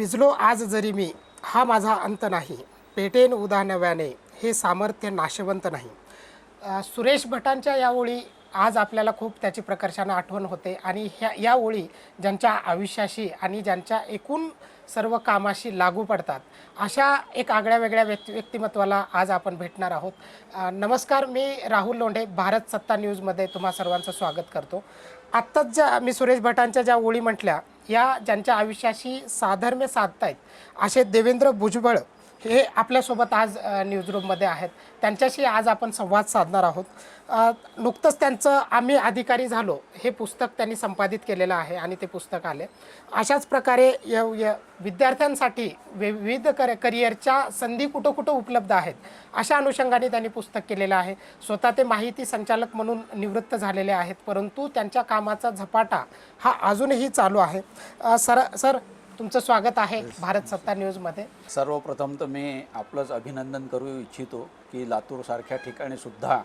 भिजलो आज जरी मी हा माझा अंत नाही. पेटेन उदा नव्याने हे सामर्थ्य नाशवंत नाही. सुरेश भटांच्या या ओळी आज आपल्याला खूप त्याची प्रकर्षानं आठवण होते आणि ह्या या ओळी ज्यांच्या आयुष्याशी आणि ज्यांच्या एकूण सर्व कामाशी लागू पडतात अशा एक आगळ्या वेगळ्या व्यक्ती व्यक्तिमत्वाला आज आपण भेटणार आहोत. नमस्कार मी राहुल लोंढे भारत सत्ता न्यूजमध्ये तुम्हा सर्वांचं स्वागत करतो. आत्ताच ज्या मी सुरेश भटांच्या ज्या ओळी म्हटल्या या ज्यांच्या आयुष्याशी साधर्म्य साधतायत असे देवेंद्र भुजबळ हे आपल्यासोबत आज न्यूज न्यूजरूममध्ये आहेत. त्यांच्याशी आज आपण संवाद साधणार आहोत. नुकतंच त्यांचं आम्ही अधिकारी झालो. हे पुस्तक त्यांनी संपादित केलेलं आहे आणि ते पुस्तक आले. अशाच प्रकारे य य विद्यार्थ्यांसाठी विविध कर करिअरच्या संधी कुठं कुठं उपलब्ध आहेत अशा अनुषंगाने त्यांनी पुस्तक केलेलं आहे. स्वतः ते माहिती संचालक म्हणून निवृत्त झालेले आहेत परंतु त्यांच्या कामाचा झपाटा हा अजूनही चालू आहे. सर सर तुमचं स्वागत आहे भारत सत्ता न्यूजमध्ये. सर्वप्रथम तर मी आपलंच अभिनंदन करू इच्छितो की लातूरसारख्या ठिकाणी सुद्धा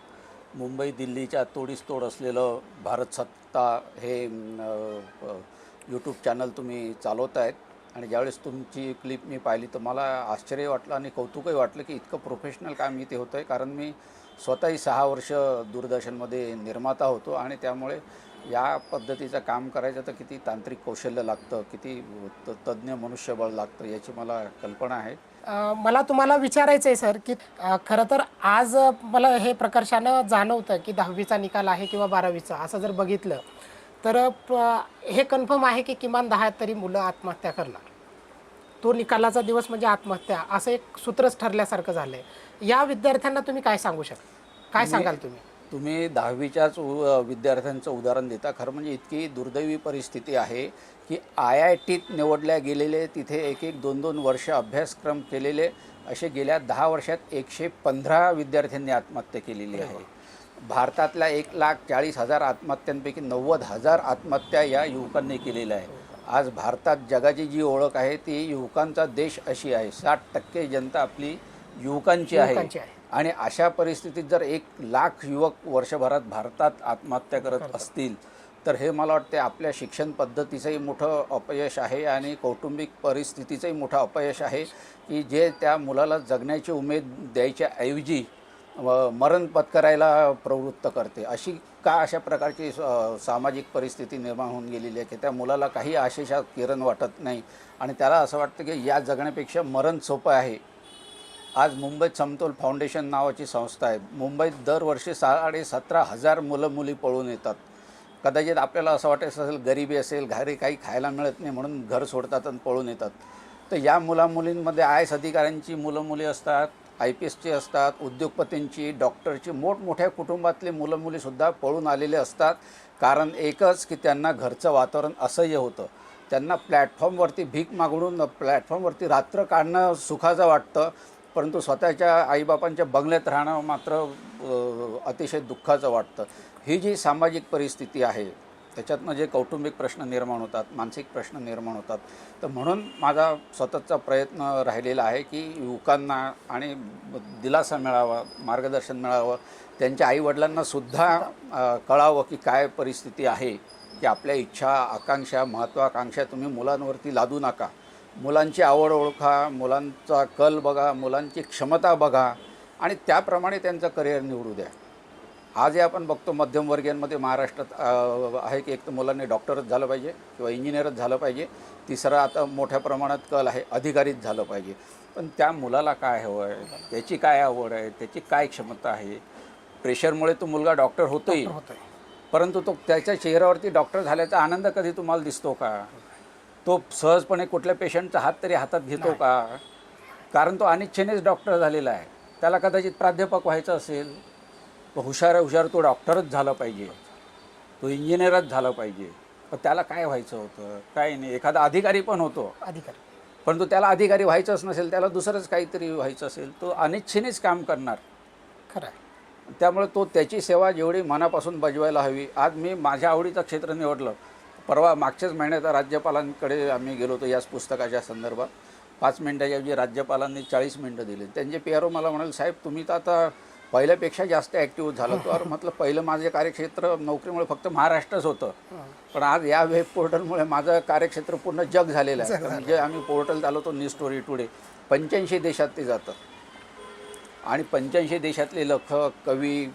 मुंबई दिल्लीच्या तोडीस तोड असलेलं भारत सत्ता हे यूट्यूब चॅनल तुम्ही चालवत आहेत आणि ज्यावेळेस तुमची क्लिप मी पाहिली तर मला आश्चर्य वाटलं आणि कौतुकही वाटलं की इतकं प्रोफेशनल काम इथे होतं आहे कारण मी स्वतःही सहा वर्ष दूरदर्शनमध्ये निर्माता होतो आणि त्यामुळे या पद्धतीचं काम करायचं तर किती तांत्रिक कौशल्य लागतं किती त तज्ज्ञ मनुष्यबळ लागतं याची मला कल्पना आहे. अ, मला तुम्हाला विचारायचं आहे सर की अ, खरं तर आज अ, मला हे प्रकर्षानं जाणवतं की दहावीचा निकाल आहे किंवा बारावीचा असं जर बघितलं तर प- हे कन्फर्म आहे की किमान दहा तरी मुलं आत्महत्या करणार. तो निकालाचा दिवस म्हणजे आत्महत्या असं एक सूत्रच ठरल्यासारखं झालंय. या विद्यार्थ्यांना तुम्ही काय सांगू शकता काय सांगाल तुम्ही? तुम्ही दहावीच्याच उ- विद्यार्थ्यांचं उदाहरण देता. खरं म्हणजे इतकी दुर्दैवी परिस्थिती आहे की आय आय टीत निवडल्या गेलेले तिथे एक एक दोन दोन वर्ष अभ्यासक्रम केलेले असे गेल्या दहा वर्षात एकशे पंधरा विद्यार्थ्यांनी आत्महत्या केलेली आहे. भारतातल्या एक लाख चाळीस हजार आत्महत्यांपैकी नव्वद हजार आत्महत्या या युवकांनी केलेल्या आहे. आज भारतात जगाची जी ओळख आहे ती युवकांचा देश अशी आहे. साठ टक्के जनता आपली युवकांची आहे. युवकांची आहे. आणि अशा परिस्थितीत जर एक लाख युवक वर्षभरात भारतात आत्महत्या करत असतील तर हे मला वाटते आपल्या शिक्षण पद्धतीचंही मोठं अपयश आहे आणि कौटुंबिक परिस्थितीचंही मोठं अपयश आहे की जे त्या मुलाला जगण्याची उमेद द्यायच्या ऐवजी मरण पत्करायला प्रवृत्त करते. अशी का अशा प्रकारची स- सामाजिक परिस्थिती निर्माण होऊन गेलेली आहे की त्या मुलाला काही आशेषा किरण वाटत नाही आणि त्याला असं वाटतं की या जगण्यापेक्षा मरण सोपं आहे. आज मुंबईत समतोल फाउंडेशन नावाची संस्था आहे. मुंबईत दरवर्षी साडे सतरा हजार मुलं मुली पळून येतात. कदाचित आपल्याला असं वाटायचं असेल गरिबी असेल घरी काही खायला मिळत नाही म्हणून घर सोडतात आणि पळून येतात. तर या मुलामुलींमध्ये आय एस अधिकाऱ्यांची मुलं मुली असतात आय पी एसची असतात उद्योगपतींची डॉक्टरची मोठमोठ्या कुटुंबातली मुलं मुलीसुद्धा पळून आलेले असतात. कारण एकच की त्यांना घरचं वातावरण असह्य होतं. त्यांना प्लॅटफॉर्मवरती भीक मागून प्लॅटफॉर्मवरती रात्र काढणं सुखाचं वाटतं. परंतु स्वतःच्या आईबापांच्या बंगल्यात राहणं मात्र अतिशय दुःखाचं वाटतं. ही जी सामाजिक परिस्थिती आहे त्याच्यातनं जे कौटुंबिक प्रश्न निर्माण होतात मानसिक प्रश्न निर्माण होतात तर म्हणून माझा सततचा प्रयत्न राहिलेला आहे की युवकांना आणि दिलासा मिळावा मार्गदर्शन मिळावं त्यांच्या आईवडिलांनासुद्धा कळावं की काय परिस्थिती आहे की आपल्या इच्छा आकांक्षा महत्त्वाकांक्षा तुम्ही मुलांवरती लादू नका. मुलांची आवड ओळखा मुलांचा कल बघा मुलांची क्षमता बघा आणि त्याप्रमाणे त्यांचं करिअर निवडू द्या. आजही आपण बघतो मध्यमवर्गीयांमध्ये महाराष्ट्रात आहे की एक तर मुलांनी डॉक्टरच झालं पाहिजे किंवा इंजिनियरच झालं पाहिजे. तिसरं आता मोठ्या प्रमाणात कल आहे अधिकारीच झालं पाहिजे. पण त्या मुलाला काय हवं आहे त्याची काय आवड आहे? त्याची काय क्षमता आहे? प्रेशरमुळे तो मुलगा डॉक्टर होतोही परंतु तो त्याच्या चेहऱ्यावरती डॉक्टर झाल्याचा आनंद कधी तुम्हाला दिसतो का? तो सहजपणे कुठल्या पेशंटचा हात तरी हातात घेतो का? कारण तो अनिच्छेनेच डॉक्टर झालेला आहे. त्याला कदाचित प्राध्यापक व्हायचं असेल तो हुशार हुशार तो डॉक्टरच झाला पाहिजे. तो इंजिनियरच झाला पाहिजे. पण त्याला काय व्हायचं होतं? काय नाही. एखादा अधिकारी पण होतो. अधिकारी. परंतु त्याला अधिकारी व्हायचंच नसेल त्याला दुसरंच काहीतरी व्हायचं असेल तो अनिच्छेनेच काम करणार. खरं आहे. त्यामुळे तो त्याची सेवा जेवढी मनापासून बजवायला हवी. आज मी माझ्या आवडीचं क्षेत्र निवडलं. परवा मागच्याच महिन्यात राज्यपालांकडे आम्ही गेलो होतो याच पुस्तकाच्या संदर्भात. पाच मिनटाच्या ऐवजी राज्यपालांनी चाळीस मिनटं दिली. त्यांचे पी आर ओ मला म्हणाले साहेब तुम्ही तर आता पहिल्यापेक्षा जास्त ॲक्टिव्ह झालं तर म्हटलं पहिलं माझे कार्यक्षेत्र नोकरीमुळे फक्त महाराष्ट्रच होतं. पण आज या वेब पोर्टलमुळे माझं कार्यक्षेत्र पूर्ण जग झालेलं आहे. जग कारण झालं. जे आम्ही पोर्टल चालवतो न्यूज स्टोरी टुडे. पंच्याऐंशी देशात ते जातं. आणि पंच्याऐंशी देशातले लेखक कवी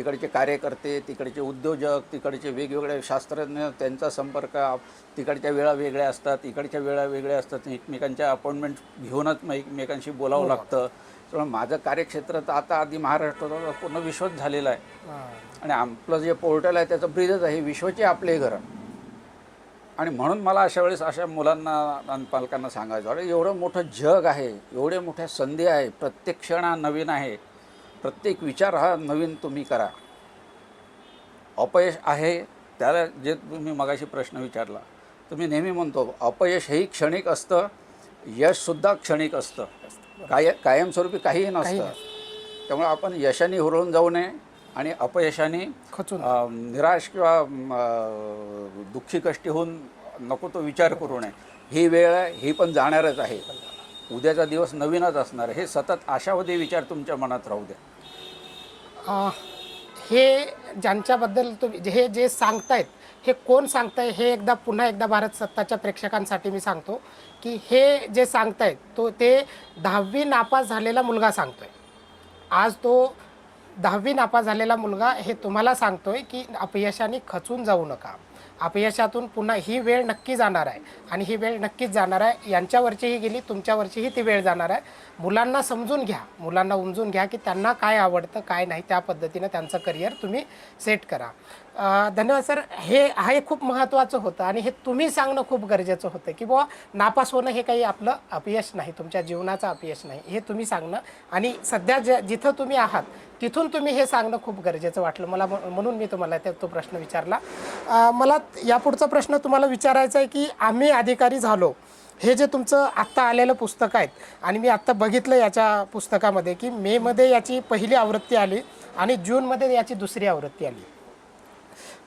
तिकडचे कार्यकर्ते तिकडचे उद्योजक तिकडचे वेगवेगळे शास्त्रज्ञ त्यांचा संपर्क तिकडच्या वेळा वेगळ्या असतात इकडच्या वेळा वेगळ्या असतात. एकमेकांच्या अपॉइंटमेंट घेऊनच मग एकमेकांशी बोलावं लागतं. त्यामुळे माझं कार्यक्षेत्र तर आता आधी महाराष्ट्राचा पूर्ण विश्वच झालेलं आहे. हां. आणि आपलं जे पोर्टल आहे त्याचं ब्रीदच आहे विश्वचे आपले घर. आणि म्हणून मला अशा वेळेस अशा मुलांना आणि पालकांना सांगायचं अरे एवढं मोठं जग आहे एवढे मोठ्या संधी आहे प्रत्येक क्षण हा नवीन आहे. प्रत्येक विचार हा नवीन तुम्ही करा. अपयश आहे त्याला जे तुम्ही मगाशी प्रश्न विचारला तुम्ही नेहमी म्हणतो अपयश हेही क्षणिक असतं यशसुद्धा क्षणिक असतं. काय कायमस्वरूपी काहीही काही नसतं त्यामुळे आपण यशाने हुरळून जाऊ नये आणि अपयशाने निराश किंवा दुःखी कष्टी होऊन नको तो विचार करू नये. ही वेळ आहे ही पण जाणारच आहे. उद्याचा दिवस नवीनच असणार हे सतत आशावादी विचार तुमच्या मनात राहू द्या. हे ज्यांच्याबद्दल तुम्ही हे जे सांगतायत हे कोण सांगताय हे एकदा पुन्हा एकदा भारत सत्ताच्या प्रेक्षकांसाठी मी सांगतो की हे जे सांगतायत तो ते दहावी नापास झालेला मुलगा सांगतोय. आज तो दहावी नापास झालेला मुलगा हे तुम्हाला सांगतोय की अपयशाने खचून जाऊ नका. अपयशातून पुन्हा ही वेळ नक्की जाणार आहे. आणि ही वेळ नक्कीच जाणार आहे. यांच्यावरचीही गेली तुमच्यावरचीही ती वेळ जाणार आहे. मुलांना समजून घ्या. मुलांना उमजून घ्या की त्यांना काय आवडतं काय नाही त्या पद्धतीनं त्यांचं करिअर तुम्ही सेट करा. धन्यवाद सर. हे हा हे खूप महत्त्वाचं होतं आणि हे तुम्ही सांगणं खूप गरजेचं होतं की बुवा नापास होणं हे काही आपलं अपयश नाही तुमच्या जीवनाचं अपयश नाही. हे तुम्ही सांगणं आणि सध्या ज्या जिथं तुम्ही आहात तिथून तुम्ही हे सांगणं खूप गरजेचं वाटलं. मला म्हणून मी तुम्हाला त्या तो प्रश्न विचारला. मला यापुढचा प्रश्न तुम्हाला विचारायचा आहे की आम्ही अधिकारी झालो. हे जे तुमचं आत्ता आलेलं पुस्तक आहेत आणि मी आत्ता बघितलं याच्या पुस्तकामध्ये की मेमध्ये याची पहिली आवृत्ती आली आणि जूनमध्ये याची दुसरी आवृत्ती आली.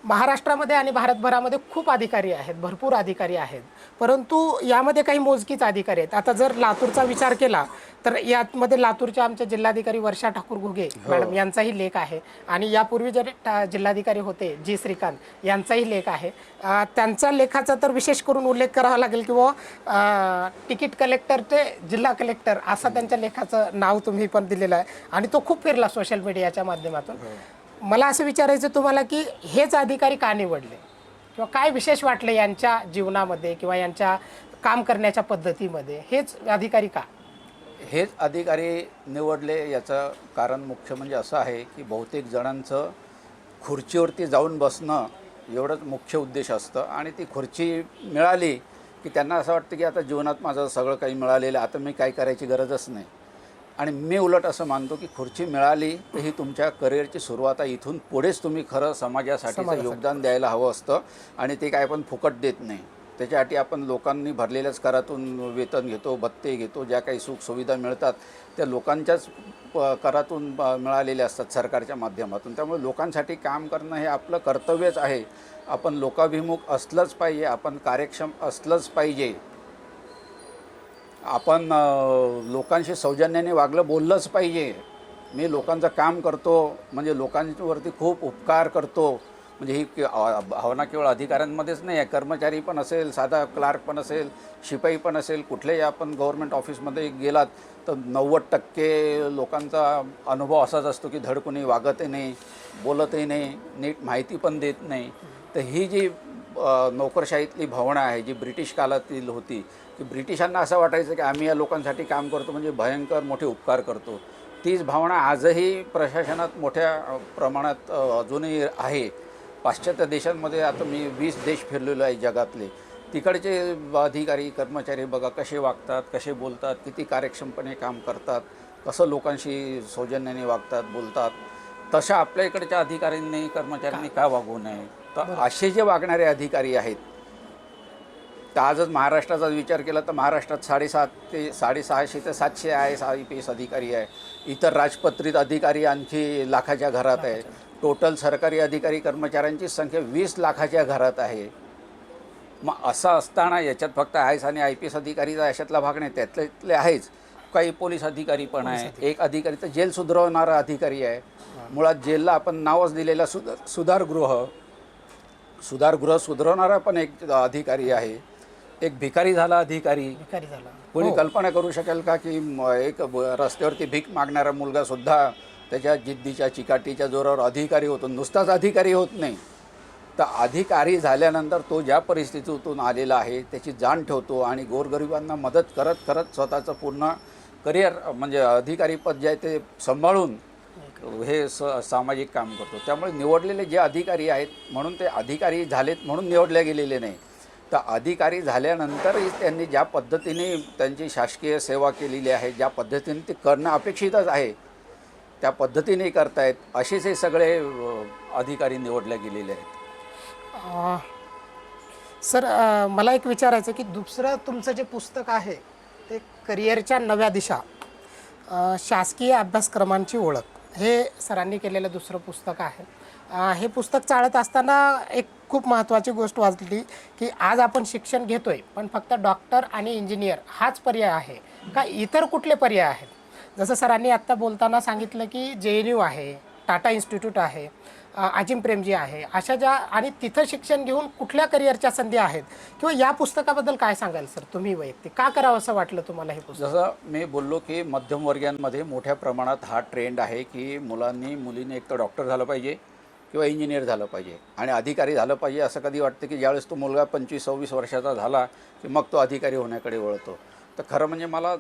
महाराष्ट्रामध्ये आणि भारतभरामध्ये खूप अधिकारी आहेत भरपूर अधिकारी आहेत. परंतु यामध्ये काही मोजकीच अधिकारी आहेत. आता जर लातूरचा विचार केला तर यामध्ये लातूरच्या आमच्या जिल्हाधिकारी वर्षा ठाकूर घुगे मॅडम यांचाही लेख आहे. आणि यापूर्वी जे जिल्हाधिकारी होते जी श्रीकांत यांचाही लेख आहे. त्यांचा लेखाचा तर विशेष करून उल्लेख करावा लागेल की बुवा तिकीट कलेक्टर ते जिल्हा कलेक्टर असं त्यांच्या लेखाचं नाव तुम्ही पण दिलेलं आहे. आणि तो खूप फिरला सोशल मीडियाच्या माध्यमातून. मला असं विचारायचं तुम्हाला की हेच अधिकारी का निवडले? किंवा काय विशेष वाटलं यांच्या जीवनामध्ये किंवा यांच्या काम करण्याच्या पद्धतीमध्ये? हेच अधिकारी का? हेच अधिकारी निवडले याचं कारण मुख्य म्हणजे असं आहे की बहुतेक जणांचं खुर्चीवरती जाऊन बसणं एवढंच मुख्य उद्देश असतं. आणि ती खुर्ची मिळाली की त्यांना असं वाटतं की आता जीवनात माझं सगळं काही मिळालेलं आता मी काय करायची गरजच नाही. आणि मी उलट असं मानतो की खुर्ची मिळाली तर ही तुमच्या करिअरची सुरुवात आहे. इथून पुढेच तुम्ही खरं समाजासाठीचं समाजासाठी. योगदान द्यायला हवं असतं आणि ते काय आपण फुकट देत नाही. त्याच्यासाठी आपण लोकांनी भरलेल्याच करातून वेतन घेतो भत्ते घेतो ज्या काही सुखसुविधा मिळतात त्या लोकांच्याच प- करातून मिळालेल्या असतात सरकारच्या माध्यमातून. त्यामुळे लोकांसाठी काम करणं हे आपलं कर्तव्यच आहे. आपण लोकाभिमुख असलंच पाहिजे आपण कार्यक्षम असलंच पाहिजे. आपण लोकांशी सौजन्याने वागलं बोललंच पाहिजे. मी लोकांचं काम करतो म्हणजे लोकांवरती खूप उपकार करतो. म्हणजे ही के- भावना केवळ अधिकाऱ्यांमध्येच नाही आहे. कर्मचारी पण असेल साधा क्लार्क पण असेल शिपाई पण असेल कुठल्याही आपण गव्हर्मेंट ऑफिसमध्ये गेलात तर नव्वद टक्के लोकांचा अनुभव असाच असतो की धड कोणी वागतही नाही बोलतही नाही नीट माहिती पण देत नाही. तर ही जी नोकरशाहीतली भावना आहे जी ब्रिटिश काळातील होती की ब्रिटिशांना असं वाटायचं की आम्ही या लोकांसाठी काम करतो म्हणजे भयंकर मोठे उपकार करतो. तीच भावना आजही प्रशासनात मोठ्या प्रमाणात अजूनही आहे. पाश्चात्य देशांमध्ये आता मी वीस देश फिरलेलो आहे जगातले. तिकडचे अधिकारी कर्मचारी बघा कसे वागतात कसे बोलतात किती कार्यक्षमपणे काम करतात कसं लोकांशी सौजन्याने वागतात बोलतात. तशा आपल्या इकडच्या अधिकाऱ्यांनी कर्मचाऱ्यांनी का? वागू नये? तर असे जे वागणारे अधिकारी आहेत तर आजच महाराष्ट्राचा विचार केला तर महाराष्ट्रात साडेसात ते साडेसहाशे ते सातशे I S I P S अधिकारी आहे. इतर राजपत्रित अधिकारी आणखी लाखाच्या घरात आहे. टोटल सरकारी अधिकारी कर्मचाऱ्यांची संख्या वीस लाखाच्या घरात आहे. मग असं असताना याच्यात फक्त आय एस आणि आय पी एस अधिकारीचा याच्यातला भाग नाही त्यातले आहेच. काही पोलीस अधिकारी पण आहे. एक अधिकारी तर जेल सुधारवणारा अधिकारी आहे. मुळात जेलला आपण नावच दिलेलं सुधार सुधारगृह सुधारगृह सुधारणारा पण एक अधिकारी आहे. एक भिकारी झाला अधिकारी. भिकारी झाला. कोणी कल्पना करू शकेल का की म- एक ब- रस्त्यावरती भीक मागणारा मुलगा सुद्धा त्याच्या जिद्दीच्या चिकाटीच्या जोरावर अधिकारी होतो. नुसताच अधिकारी होत नाही. तर अधिकारी झाल्यानंतर तो ज्या परिस्थितीतून आलेला आहे त्याची जाण ठेवतो आणि गोरगरिबांना मदत करत करत स्वतःचं पूर्ण करिअर म्हणजे अधिकारी पद जे आहे ते सांभाळून हे स सामाजिक काम करतो. त्यामुळे निवडलेले जे अधिकारी आहेत म्हणून ते अधिकारी झालेत म्हणून निवडले गेलेले नाही. तर अधिकारी झाल्यानंतरही त्यांनी ज्या पद्धतीने त्यांची शासकीय सेवा केलेली आहे ज्या पद्धतीने ते करणं अपेक्षितच आहे त्या पद्धतीने करतायत असेच हे सगळे अधिकारी निवडले गेलेले आहेत. सर मला एक विचारायचं की दुसरं तुमचं जे पुस्तक आहे ते करिअरच्या नव्या दिशा शासकीय अभ्यासक्रमांची ओळख हे सरांनी केलेलं दुसरं पुस्तक आहे. हे पुस्तक चाळत असताना एक खूप महत्त्वाची गोष्ट वाचली की आज आपण शिक्षण घेतोय पण फक्त डॉक्टर आणि इंजिनियर हाच पर्याय आहे का इतर कुठले पर्याय आहेत? जसं सरांनी आत्ता बोलताना सांगितलं की जे एन यू आहे टाटा इन्स्टिट्यूट आहे अजिम प्रेमजी आहे अशा ज्या आणि तिथं शिक्षण घेऊन कुठल्या करिअरच्या संधी आहेत? किंवा या पुस्तकाबद्दल काय सांगाल सर तुम्ही वैयक्तिक? का करावं असं वाटलं तुम्हाला हे पुस्तक? जसं मी बोललो की मध्यमवर्गीयांमध्ये मोठ्या प्रमाणात हा ट्रेंड आहे की मुलांनी मुलीने एक तर डॉक्टर झालं पाहिजे किंवा इंजिनियर झालं पाहिजे. आणि अधिकारी झालं पाहिजे असं कधी वाटतं की ज्यावेळेस तो मुलगा पंचवीस सव्वीस वर्षाचा झाला की मग तो अधिकारी होण्याकडे वळतो. तर खरं म्हणजे मला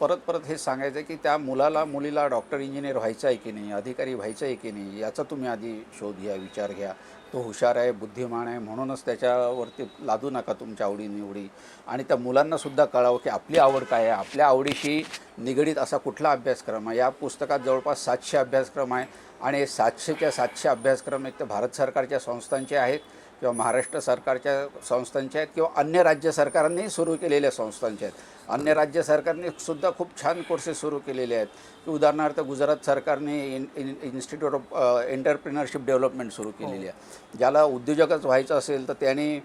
परत परत हे सांगायचं आहे की त्या मुलाला मुलीला डॉक्टर इंजिनियर व्हायचं आहे की नाही अधिकारी व्हायचं आहे की नाही याचा तुम्ही आधी शोध घ्या विचार घ्या. तो हुशार आहे बुद्धिमान आहे म्हणूनच त्याच्यावरती लादू नका तुमच्या आवडीनिवडी. आणि त्या मुलांनासुद्धा कळावं की आपली आवड काय आहे. आपल्या आवडीशी निगडीत असा कुठला अभ्यासक्रम आहे? या पुस्तकात जवळपास सातशे अभ्यासक्रम आहे. आणि सातशेच्या सातशे अभ्यासक्रम एक तर भारत सरकारच्या संस्थांचे आहेत. किंवा महाराष्ट्र सरकारच्या संस्थांचे आहेत किंवा अन्य राज्य सरकारांनी सुरू केलेल्या संस्थांचे आहेत. अन्य राज्य सरकारने सुद्धा खूप छान कोर्सेस सुरू केलेले आहेत. की उदाहरणार्थ गुजरात सरकारने in in institute of entrepreneurship development सुरू केलेली आहे. ज्याला उद्योजकच व्हायचं असेल तर त्यांनी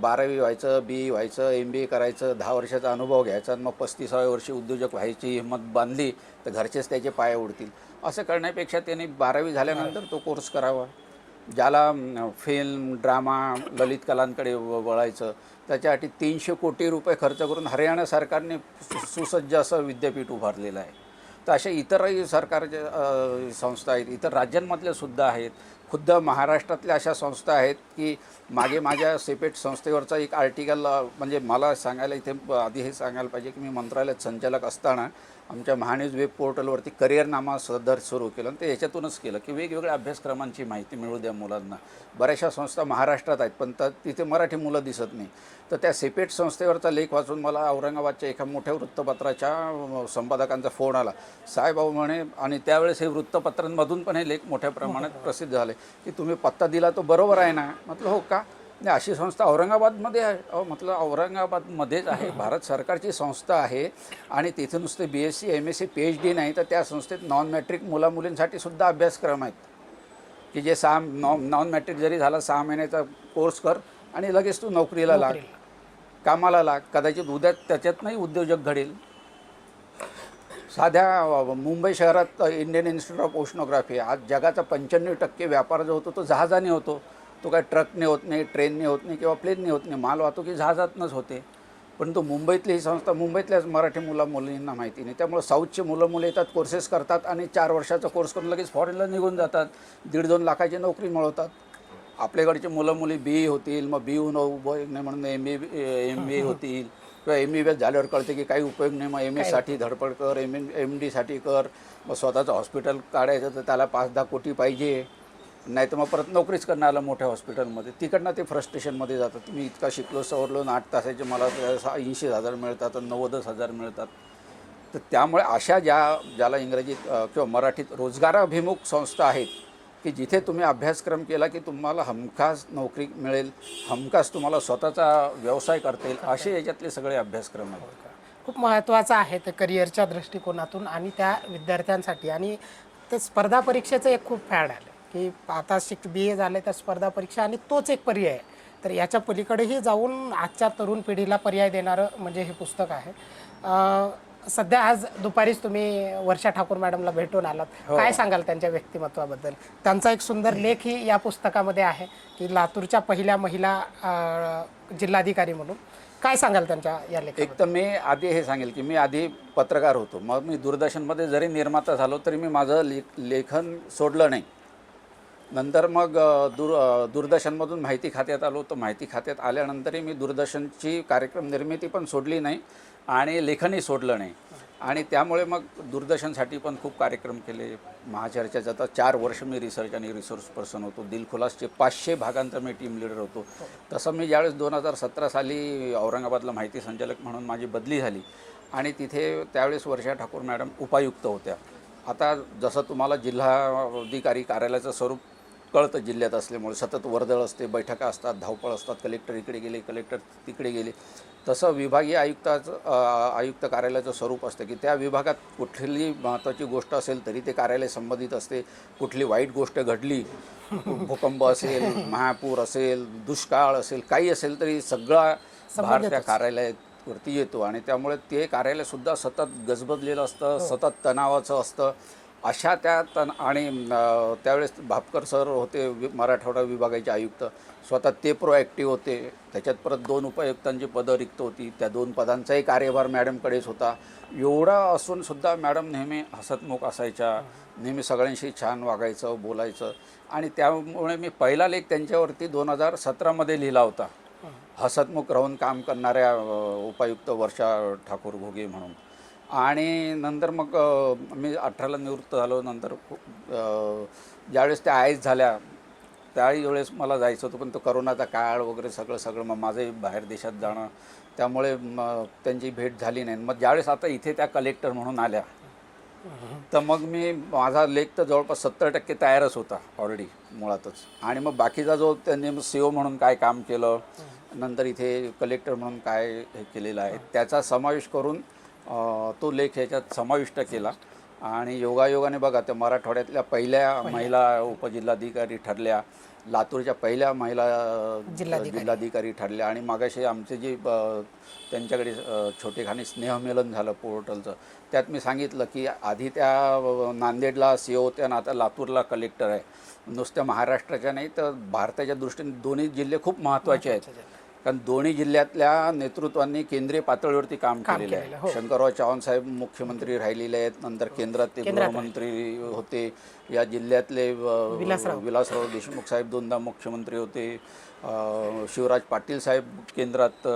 बारावी व्हायचं बी व्हायचं एम बी ए करायचं दहा वर्षाचा अनुभव घ्यायचा आणि मग पस्तीसाव्या वर्षी उद्योजक व्हायची हिंमत बांधली तर घरचेच त्याचे पाय उडतील. असं करण्यापेक्षा त्यांनी बारावी झाल्यानंतर तो कोर्स करावा. ज्याला फिल्म ड्रामा ललित कलांकडे व- वळायचं त्याच्यासाठी तीनशे कोटी रुपये खर्च करून हरियाणा सरकारने सु- सुसज्ज असं विद्यापीठ उभारलेलं आहे. तर अशा इतरही सरकारच्या संस्था आहेत इतर राज्यांमधल्या सुद्धा आहेत खुद्द महाराष्ट्रातल्या अशा संस्था आहेत की मागे माझ्या सेपेट संस्थेवरचा एक आर्टिकल म्हणजे मला सांगायला इथे आधी हे सांगायला पाहिजे की मी मंत्रालयात संचालक असताना आमच्या महान्यूज वेब पोर्टलवरती करिअर नामा सदर सुरू केलं आणि ते याच्यातूनच केलं की वेगवेगळ्या अभ्यासक्रमांची माहिती मिळू द्या मुलांना. बऱ्याचशा संस्था महाराष्ट्रात आहेत पण त तिथे मराठी मुलं दिसत नाही. तर त्या सेपेट संस्थेवरचा लेख वाचून मला औरंगाबादच्या एका मोठ्या वृत्तपत्राच्या संपादकांचा फोन आला. साहेबाबू म्हणे आणि त्यावेळेस हे वृत्तपत्रांमधून पण हे लेख मोठ्या प्रमाणात प्रसिद्ध झाले. की तुम्ही पत्ता दिला तो बरोबर आहे ना? म्हटलं हो का? नाही अशी संस्था औरंगाबादमध्ये आहे. अहो म्हटलं औरंगाबादमध्येच आहे. भारत सरकारची संस्था आहे. आणि तिथे नुसते B S C M S C P H D नाही तर त्या संस्थेत नॉन मॅट्रिक मुला मुलींसाठी सुद्धा अभ्यासक्रम आहेत. की जे सहा नॉ नॉन मॅट्रिक जरी झाला सहा महिन्याचा कोर्स कर आणि लगेच तू नोकरीला लाग. कामाला लाग. कदाचित उद्या त्याच्यातनंही उद्योजक घडेल. साध्या मुंबई शहरात इंडियन इन्स्टिट्यूट ऑफ ओशनोग्राफी आज जगाचा पंच्याण्णव टक्के व्यापार जो होतो तो जहाजाने होतो. तो काय ट्रकने होत नाही ट्रेनने होत नाही किंवा प्लेनने होत नाही. माल वाहतुकी जहाजातनंच होते. परंतु मुंबईतली ही संस्था मुंबईतल्याच मराठी मुला मुलींना माहिती नाही. त्यामुळे साऊथचे मुलं मुलं येतात कोर्सेस करतात आणि चार वर्षाचा कोर्स करून लगेच फॉरेनला निघून जातात. दीड दोन लाखाची नोकरी मिळवतात. आपल्याकडचे मुलं मुली बी ई होतील मग बी होऊन उपयोग नाही म्हणून एम बी एम बी ए होतील. किंवा एम बी बी एस झाल्यावर कळते की काही उपयोग नाही. मग एम एससाठी धडपड कर एम एम डीसाठी कर. मग स्वतःचं हॉस्पिटल काढायचं तर त्याला पाच दहा कोटी पाहिजे. नाही तर मग परत नोकरीच करणं आलं मोठ्या हॉस्पिटलमध्ये. तिकडनं ते फ्रस्ट्रेशनमध्ये जातात. तुम्ही इतका शिकलो सवरलो आणि आठ तासाचे मला ऐंशी हजार मिळतात नव्वदच हजार मिळतात. तर त्यामुळे अशा ज्या ज्याला इंग्रजीत किंवा मराठीत रोजगाराभिमुख संस्था आहेत की जिथे तुम्ही अभ्यासक्रम केला की तुम्हाला हमखास नोकरी मिळेल हमखास तुम्हाला स्वतःचा व्यवसाय करता येईल असे याच्यातले सगळे अभ्यासक्रम आहेत. हो खूप महत्त्वाचं आहे ते करिअरच्या दृष्टिकोनातून आणि त्या विद्यार्थ्यांसाठी. आणि ते स्पर्धा परीक्षेचं एक खूप फॅड आहे. की आता शिक बी ए झाले तर स्पर्धा परीक्षा आणि तोच एक पर्याय. आहे तर याच्या पलीकडेही जाऊन आजच्या तरुण पिढीला पर्याय देणारं म्हणजे हे पुस्तक आहे. सध्या आज दुपारीच तुम्ही वर्षा ठाकूर मॅडमला भेटून आलात. काय सांगाल त्यांच्या व्यक्तिमत्वाबद्दल? त्यांचा एक सुंदर लेखही या पुस्तकामध्ये आहे की लातूरच्या पहिल्या महिला जिल्हाधिकारी म्हणून. काय सांगाल त्यांच्या या लेखाबद्दल? एक तर मी आधी हे सांगेल की मी आधी पत्रकार होतो. मग मी दूरदर्शनमध्ये जरी निर्माता झालो तरी मी माझं लेखन सोडलं नाही. नंतर मग दूर दूरदर्शनमधून माहिती खात्यात आलो. तर माहिती खात्यात आल्यानंतरही मी दूरदर्शनची कार्यक्रम निर्मिती पण सोडली नाही आणि लेखनही सोडलं नाही. आणि त्यामुळे मग दूरदर्शनसाठी पण खूप कार्यक्रम केले. महाचर्चेचा आता चार वर्ष मी रिसर्च आणि रिसोर्स पर्सन होतो. दिलखुलासचे पाचशे भागांचा मी टीम लीडर होतो. तसं मी ज्यावेळेस दोन हजार सतरा साली औरंगाबादला माहिती संचालक म्हणून माझी बदली झाली आणि तिथे त्यावेळेस वर्षा ठाकूर मॅडम उपायुक्त होत्या. आता जसं तुम्हाला जिल्हाधिकारी कार्यालयाचं स्वरूप कळतं जिल्ह्यात असल्यामुळे. सतत वर्दळ असते बैठका असतात धावपळ असतात. कलेक्टर इकडे गेले कलेक्टर तिकडे गेले. तसं विभागीय आयुक्ताचं आयुक्त कार्यालयाचं स्वरूप असतं की त्या विभागात कुठली महत्त्वाची गोष्ट असेल तरी ते कार्यालय संबंधित असते. कुठली वाईट गोष्ट घडली भूकंप असेल महापूर असेल दुष्काळ असेल काही असेल तरी सगळा भार त्या कार्यालयावरती येतो. आणि त्यामुळे ते कार्यालयसुद्धा सतत गजबजलेलं असतं सतत तणावाचं असतं. अशा त्या तण आणि त्यावेळेस भापकर सर होते वि- मराठवाडा विभागाचे आयुक्त. स्वतः ते प्रोॲक्टिव्ह होते. त्याच्यात परत दोन उपायुक्तांची पदं रिक्त होती. त्या दोन पदांचाही कार्यभार मॅडमकडेच होता. एवढा असून सुद्धा मॅडम नेहमी हसतमुख असायच्या. नेहमी सगळ्यांशी छान वागायचं बोलायचं. आणि त्यामुळे मी पहिला लेख त्यांच्यावरती दोन हजार सतरामध्ये लिहिला होता. हसतमुख राहून काम करणाऱ्या उपायुक्त वर्षा ठाकूर घोगे म्हणून. आणि नंतर मग मी अठराला निवृत्त झालो. नंतर ज्यावेळेस त्या आयस झाल्या त्याही वेळेस मला जायचं होतं पण तो करोनाचा काळ वगैरे सगळं सगळं मग माझंही बाहेर देशात जाणं त्यामुळे मग त्यांची भेट झाली नाही. मग ज्यावेळेस आता इथे त्या कलेक्टर म्हणून आल्या तर मग मी माझा लेख तर जवळपास सत्तर टक्के तयारच होता ऑलरेडी मुळातच. आणि मग बाकीचा जो त्यांनी सी ओ म्हणून काय काम केलं नंतर इथे कलेक्टर म्हणून काय हे केलेलं आहे त्याचा समावेश करून तो लेख ह्याच्यात समाविष्ट केला. आणि योगायोगाने बघा त्या मराठवाड्यातल्या पहिल्या महिला उपजिल्हाधिकारी ठरल्या लातूरच्या पहिल्या महिला जिल्हाधिकारी. ठरल्या आणि मागाशी आमचे जे त्यांच्याकडे छोटेखानी स्नेहमेलन झालं पोर्टलचं. त्यात मी सांगितलं की आधी त्या नांदेडला सी ओ होत्या आणि आता लातूरला कलेक्टर आहे. नुसत्या महाराष्ट्राच्या नाही तर भारताच्या दृष्टीने दोन्ही जिल्हे खूप महत्त्वाचे आहेत. कारण दोन्ही जिल्ह्यातल्या नेतृत्वांनी केंद्रीय पातळीवरती काम केलेलं केलेलं, हो. आहे शंकरराव चव्हाण साहेब मुख्यमंत्री राहिलेले आहेत. नंतर केंद्रात ते आहे. गृहमंत्री होते. या जिल्ह्यातले विलासराव. देशमुख साहेब दोनदा मुख्यमंत्री होते. शिवराज पाटील साहेब केंद्रात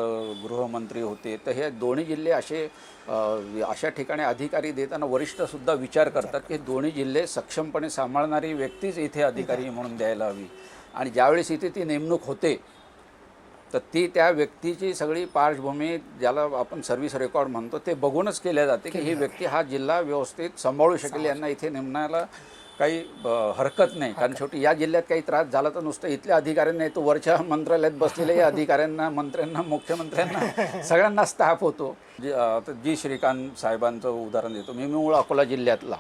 गृहमंत्री होते. तर हे दोन्ही जिल्हे असे अशा ठिकाणी अधिकारी देताना वरिष्ठसुद्धा विचार करतात की दोन्ही जिल्हे सक्षमपणे सांभाळणारी व्यक्तीच इथे अधिकारी म्हणून द्यायला हवी. आणि ज्यावेळेस इथे ती नेमणूक होते तर ती त्या व्यक्तीची सगळी पार्श्वभूमी ज्याला आपण सर्व्हिस रेकॉर्ड म्हणतो ते बघूनच केल्या जाते की ही व्यक्ती हा जिल्हा व्यवस्थित सांभाळू शकेल यांना इथे नेमण्याला काही हरकत नाही. कारण शेवटी या जिल्ह्यात काही त्रास झाला तर नुसतं इथल्या अधिकाऱ्यांना तो वरच्या मंत्रालयात बसलेल्या या अधिकाऱ्यांना मंत्र्यांना मुख्यमंत्र्यांना सगळ्यांना स्टाफ होतो. जी श्रीकांत साहेबांचं उदाहरण देतो मी. मूळ अकोला जिल्ह्यातला.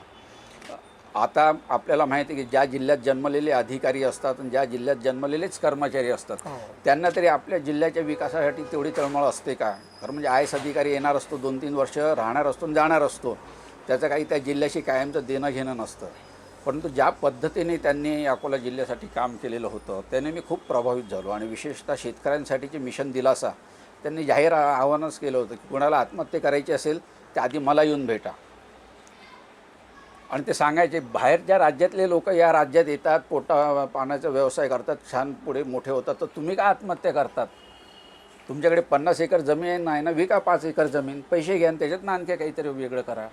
आता आपल्याला माहिती आहे की ज्या जिल्ह्यात जन्मलेले अधिकारी असतात आणि ज्या जिल्ह्यात जन्मलेलेच कर्मचारी असतात त्यांना तरी आपल्या जिल्ह्याच्या विकासासाठी तेवढी तळमळ असते का? खरं म्हणजे आय एस अधिकारी येणार असतो दोन तीन वर्ष राहणार असतो आणि जाणार असतो. त्याचं काही त्या जिल्ह्याशी कायमचं देणं घेणं नसतं. परंतु ज्या पद्धतीने त्यांनी अकोला जिल्ह्यासाठी काम केलेलं होतं त्याने मी खूप प्रभावित झालो आणि विशेषतः शेतकऱ्यांसाठीचे मिशन दिलासा. त्यांनी जाहीर आव्हानच केलं होतं की कुणाला आत्महत्या करायची असेल तर आधी मला येऊन भेटा. आणि ते सांगायचे बाहेरच्या राज्यातले लोक या राज्यात येतात पोटा पाण्याचा व्यवसाय करतात छान पुढे मोठे होतात तर तुम्ही का आत्महत्या करतात? तुमच्याकडे पन्नास एकर जमीन आहे ना विका पाच एकर जमीन पैसे घ्या त्याच्यात ना आणखी काहीतरी वेगळं करा.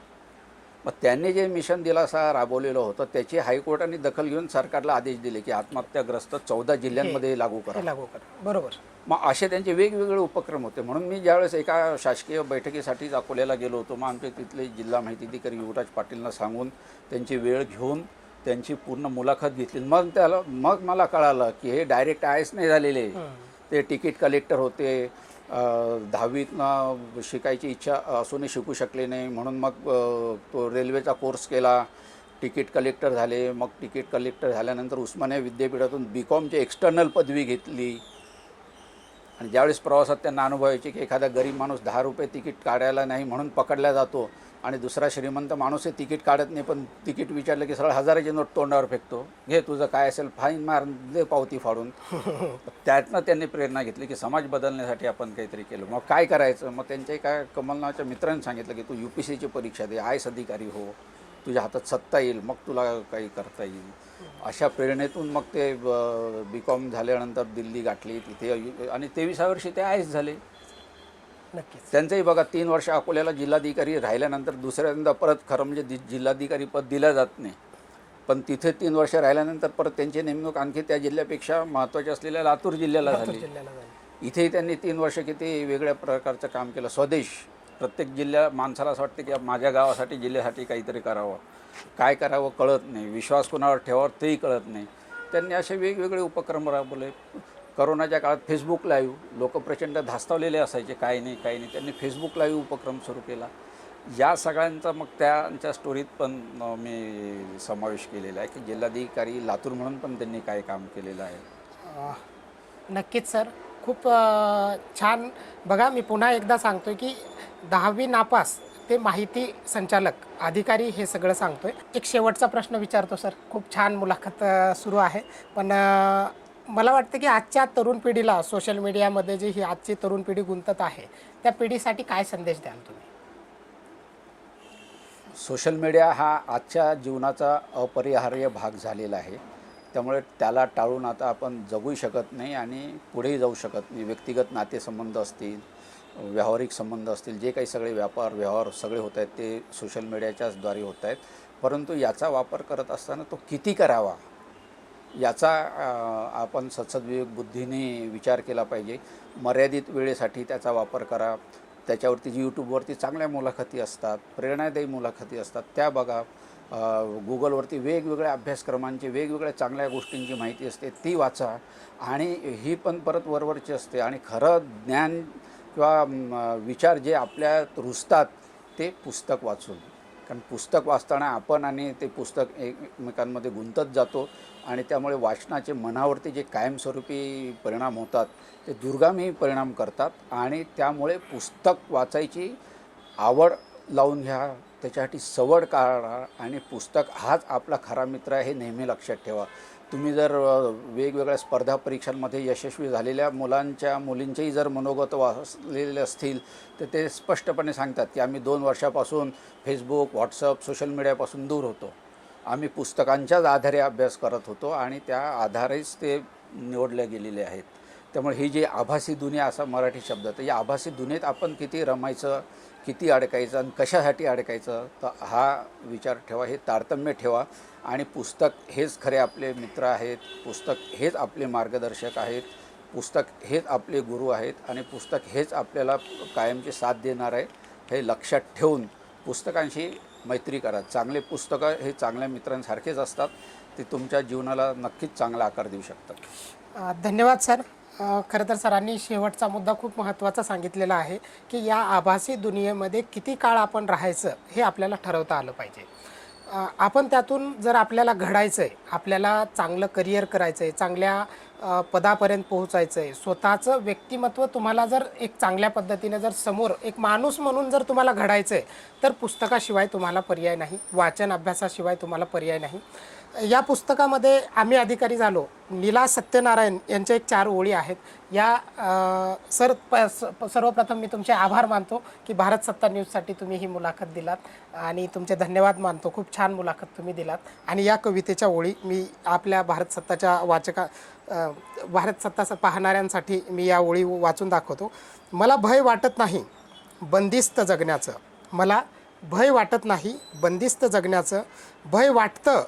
मग त्यांनी जे मिशन दिलासा राबवलेलं होतं त्याची हायकोर्टाने दखल घेऊन सरकारला आदेश दिले की आत्महत्याग्रस्त चौदा जिल्ह्यांमध्ये लागू करा. लागू कर. बरोबर. मग असे त्यांचे वेगवेगळे उपक्रम होते. म्हणून मी ज्यावेळेस एका शासकीय बैठकीसाठी अकोल्याला गेलो होतो मग आमचे तिथले जिल्हा माहिती अधिकारी युवराज पाटीलना सांगून त्यांची वेळ घेऊन त्यांची पूर्ण मुलाखत घेतली. मग त्याला मग मला कळालं की हे डायरेक्ट आयच नाही झालेले ते तिकीट कलेक्टर होते दहावीतनं शिकायची इच्छा असूनही शिकू शकले नाही. म्हणून मग तो रेल्वेचा कोर्स केला. तिकीट कलेक्टर झाले. मग तिकीट कलेक्टर झाल्यानंतर उस्मानिया विद्यापीठातून बी कॉमची एक्सटर्नल पदवी घेतली. आणि ज्यावेळेस प्रवासात त्यांना अनुभवायचे की एखादा गरीब माणूस दहा रुपये तिकीट काढायला नाही म्हणून पकडला जातो आणि दुसरा श्रीमंत माणूस आहे तिकीट काढत नाही पण तिकीट विचारलं की सरळ हजाराची नोट तोंडावर फेकतो. घे तुझं काय असेल फाईन मार दे पावती फाडून. त्यातनं त्यांनी प्रेरणा घेतली की समाज बदलण्यासाठी आपण काहीतरी केलं. मग काय करायचं? मग त्यांच्या काय कमलनाथच्या मित्रांनी सांगितलं की तू यू पी सीची परीक्षा दे आय एस अधिकारी हो. तुझ्या हातात सत्ता येईल मग तुला काही करता येईल. अशा प्रेरणेतून मग ते बी कॉम झाल्यानंतर दिल्ली गाठली तिथे आणि तेविसा वर्षी ते आय एस झाले. नक्कीच. त्यांचंही बघा तीन वर्ष अकोल्याला जिल्हाधिकारी राहिल्यानंतर दुसऱ्यांदा परत खरं म्हणजे दि जिल्हाधिकारी पद दिलं जात नाही. पण तिथे तीन वर्ष राहिल्यानंतर परत त्यांची नेमणूक आणखी त्या जिल्ह्यापेक्षा महत्त्वाची असलेल्या लातूर जिल्ह्याला झाली. इथेही त्यांनी तीन वर्ष किती वेगळ्या प्रकारचं काम केलं. स्वदेश प्रत्येक जिल्ह्या माणसाला असं वाटतं की माझ्या गावासाठी जिल्ह्यासाठी काहीतरी करावं. काय करावं कळत नाही. विश्वास कोणावर ठेवावं तेही कळत नाही. त्यांनी असे वेगवेगळे उपक्रम राबवले. करोनाच्या काळात फेसबुक लाईव्ह लोक प्रचंड धास्तावलेले असायचे काही नाही काही नाही. त्यांनी फेसबुक लाईव्ह उपक्रम सुरू केला. या सगळ्यांचा मग त्यांच्या स्टोरीत पण मी समावेश केलेला आहे. की जिल्हाधिकारी लातूर म्हणून पण त्यांनी काय काम केलेलं आहे. नक्कीच सर. खूप छान. बघा मी पुन्हा एकदा सांगतोय की दहावी नापास ते माहिती संचालक अधिकारी हे सगळं सांगतोय. एक शेवटचा प्रश्न विचारतो सर. खूप छान मुलाखत सुरू आहे. पण मला वाटतं की आजच्या तरुण पिढीला सोशल मीडियामध्ये जी ही आजची तरुण पिढी गुंतत आहे त्या पिढीसाठी काय संदेश द्याल तुम्ही? सोशल मीडिया हा आजच्या जीवनाचा अपरिहार्य भाग झालेला आहे. त्यामुळे त्याला टाळून आता आपण जगूही शकत नाही आणि पुढेही जाऊ शकत नाही. व्यक्तिगत नातेसंबंध असतील व्यावहारिक संबंध असतील जे काही सगळे व्यापार व्यवहार सगळे होत आहेत ते सोशल मीडियाच्याच द्वारे होत आहेत. परंतु याचा वापर करत असताना तो किती करावा? याचा आपण सत्सद्विवेक बुद्धीने विचार केला पाहिजे. मर्यादित वेळेसाठी त्याचा वापर करा. त्याच्यावरती जी यूट्यूबवरती चांगल्या मुलाखती असतात प्रेरणादायी मुलाखती असतात त्या बघा. गुगलवरती वेगवेगळ्या अभ्यासक्रमांची वेगवेगळ्या चांगल्या गोष्टींची माहिती असते ती वाचा. आणि ही पण परत वरवरची असते. आणि खरं ज्ञान किंवा विचार जे आपल्यात रुजतात ते पुस्तक वाचून. कारण पुस्तक वाचताना आपण आणि ते पुस्तक एकमेकांमध्ये गुंतत जातो. आणि त्यामुळे वाचनाचे मनावरती जे कायमस्वरूपी परिणाम होतात ते दुर्गामी परिणाम करतात आणि त्यामुळे पुस्तक वाचायची आवड लावून घ्या त्याच्यासाठी सवड काढा आणि पुस्तक हाच आपला खरा मित्र आहे हे नेहमी लक्षात ठेवा. तुम्ही जर वेगवेगळ्या स्पर्धा परीक्षांमध्ये यशस्वी झालेल्या मुलांच्या मुलींचेही जर मनोगत वाचलेले असतील तर ते स्पष्टपणे सांगतात की आम्ही दोन वर्षापासून फेसबुक व्हॉट्सअप सोशल मीडियापासून दूर होतो. आम्ही पुस्तकांच्याच आधारे अभ्यास करत होतो आणि त्या आधारेच ते निवडले गेलेले आहेत. त्यामुळे ही जी आभासी दुनिया असा मराठी शब्द तर या आभासी दुनियेत आपण किती रमायचं किती अडकायचं आणि कशासाठी अडकायचं तर हा विचार ठेवा हे तारतम्य ठेवा. आणि पुस्तक हेच खरे आपले मित्र आहेत पुस्तक हेच आपले मार्गदर्शक आहेत पुस्तक हेच आपले गुरु आहेत आणि पुस्तक हेच आपल्याला कायमची साथ देणार आहे हे लक्षात ठेवून पुस्तकांशी मैत्री करा. चांगले पुस्तकं हे चांगल्या मित्रांसारखेच असतात. ते तुमच्या जीवनाला नक्कीच चांगला आकार देऊ शकतात. धन्यवाद सर. खरं तर सरांनी शेवटचा मुद्दा खूप महत्त्वाचा सांगितलेला आहे की या आभासी दुनियेमध्ये किती काळ आपण राहायचं हे आपल्याला ठरवता आलं पाहिजे. आपण त्यातून जर आपल्याला घडायचं आहे आपल्याला चांगलं करिअर करायचं आहे चांगल्या पदापर्यंत पोहोचायचं आहे स्वतःचं व्यक्तिमत्व तुम्हाला जर एक चांगल्या पद्धतीने जर समोर एक माणूस म्हणून जर तुम्हाला घडायचं आहे तर पुस्तकाशिवाय तुम्हाला पर्याय नाही वाचन अभ्यासाशिवाय तुम्हाला पर्याय नाही. या पुस्तकामध्ये आम्ही अधिकारी झालो. नीला सत्यनारायण यांच्या एक चार ओळी आहेत. या सर प स- सर्वप्रथम मी तुमचे आभार मानतो की भारत सत्ता न्यूजसाठी तुम्ही ही मुलाखत दिलात आणि तुमचे धन्यवाद मानतो. खूप छान मुलाखत तुम्ही दिलात. आणि या कवितेच्या ओळी मी आपल्या भारत सत्ताच्या वाचका भारत सत्ता पाहणाऱ्यांसाठी मी या ओळी वाचून दाखवतो. मला भय वाटत नाही बंदिस्त जगण्याचं. मला भय वाटत नाही बंदिस्त जगण्याचं. भय वाटतं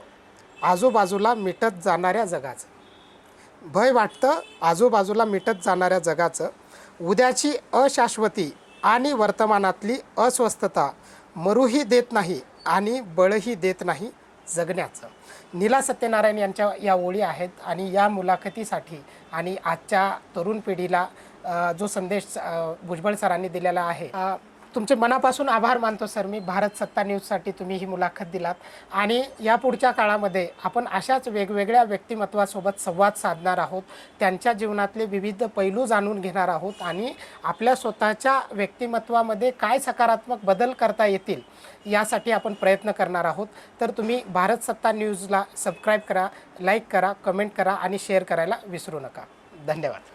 आजूबाजूला मिटत जाणाऱ्या जगाचं. भय वाटतं आजूबाजूला मिटत जाणाऱ्या जगाचं. उद्याची अशाश्वती आणि वर्तमानातली अस्वस्थता मरूही देत नाही आणि बळही देत नाही जगण्याचं. नीला सत्यनारायण यांच्या या ओळी आहेत आणि या मुलाखतीसाठी आणि आजच्या तरुण पिढीला जो संदेश भुजबळ सरांनी दिलेला आहे तुमचे मनापासून आभार मानतो सर. मी भारत सत्ता न्यूजसाठी तुम्ही ही मुलाखत दिलात. आणि या पुढच्या काळामध्ये आपण अशाच वेगवेगळ्या व्यक्तिमत्वासोबत संवाद साधणार आहोत. त्यांच्या जीवनातले विविध पैलू जाणून घेणार आहोत. आणि आपल्या स्वतःच्या व्यक्तिमत्वामध्ये काय सकारात्मक बदल करता येतील यासाठी आपण प्रयत्न करणार आहोत. तर तुम्ही भारत सत्ता न्यूजला सबस्क्राईब करा लाईक करा कमेंट करा आणि शेअर करायला विसरू नका. धन्यवाद.